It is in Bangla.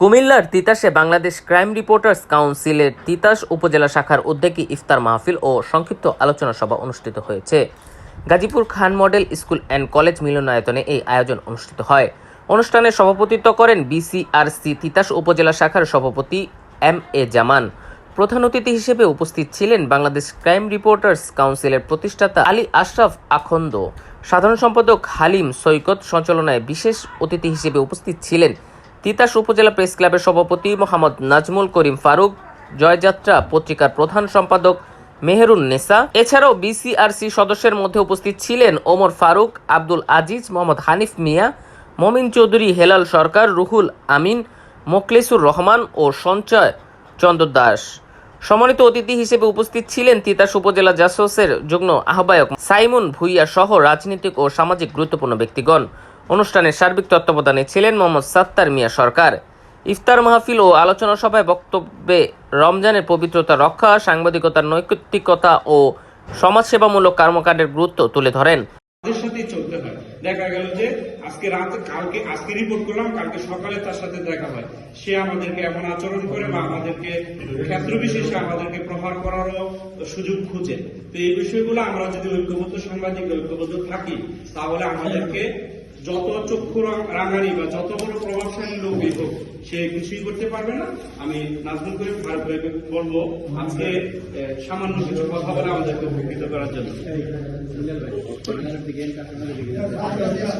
কুমিল্লার তিতাসে বাংলাদেশ ক্রাইম রিপোর্টার্স কাউন্সিলের তিতাস উপজেলা শাখার উদ্যোগে ইফতার মাহফিল ও সংক্ষিপ্ত আলোচনা সভা অনুষ্ঠিত হয়েছে। Gazipur Khan model school and college মিলনায়তনে এই আয়োজন অনুষ্ঠিত হয়। অনুষ্ঠানে সভাপতিত্ব করেন বিসিআরসি তিতাস উপজেলা শাখার সভাপতি এম এ জামান। প্রধান অতিথি হিসেবে উপস্থিত ছিলেন বাংলাদেশ ক্রাইম রিপোর্টার্স কাউন্সিলের প্রতিষ্ঠাতা আলী আশরাফ আখন্দ। সাধারণ সম্পাদক হালিম সৈকত সঞ্চালনায় বিশেষ অতিথি হিসেবে উপস্থিত ছিলেন তিতাস উপজেলা প্রেস ক্লাবের সভাপতি মোহাম্মদ নাজমুল করিম ফারুক, জয়যাত্রা পত্রিকার প্রধান সম্পাদক মেহেরুন নেসা। এছাড়াও বিসিআরসি সদস্যের মধ্যে উপস্থিত ছিলেন ওমর ফারুক, আব্দুল আজিজ, মোহাম্মদ হানিফ মিয়া, মমিন চৌধুরী, হেলাল সরকার, রুহুল আমিন মোকলেসুর রহমান ও সঞ্চয় চন্দ্র দাস। সম্মানিত অতিথি হিসেবে উপস্থিত ছিলেন তিতাস উপজেলা জাসোসের যুগ্ম আহ্বায়ক সাইমুন ভুইয়া সহ রাজনৈতিক ও সামাজিক গুরুত্বপূর্ণ ব্যক্তিগণ। অনুষ্ঠানে সার্বিক তত্ত্বাবধানে ছিলেন মোহাম্মদ সাত্তার মিয়া সরকার। ইফতার মাহফিল ও আলোচনা সভায় বক্তব্যে রমজানের পবিত্রতা রক্ষা, সাংবাদিকতার নৈতিকতা ও সমাজসেবামূলক কর্মকাণ্ডের গুরুত্ব তুলে ধরেন। চলতে হয়। দেখা গেল যে আজকে রাতে, কালকে, আজকে রিপোর্ট করলাম, কালকে সকালে তার সাথে দেখা হয়। সে আমাদেরকে এমন আচরণ করে বা আমাদেরকে ক্ষেত্র বিশেষে আমাদেরকে প্রহার করারও সুযোগ খুঁজে। তো এই বিষয়গুলো আমরা যদি ঐক্যবদ্ধ সাংবাদিক, ঐক্যবদ্ধ থাকি, তাহলে আমাদেরকে যত চক্ষু রাঙানি বা যত বড় প্রভাবশালী লোকই হোক, সে কিছুই করতে পারবে না। আমি নাজমুল করে ভারত বলব, আজকে সামান্য কিছু কথা বলে আমাদেরকে উপকৃত করার জন্য। বাংলাদেশ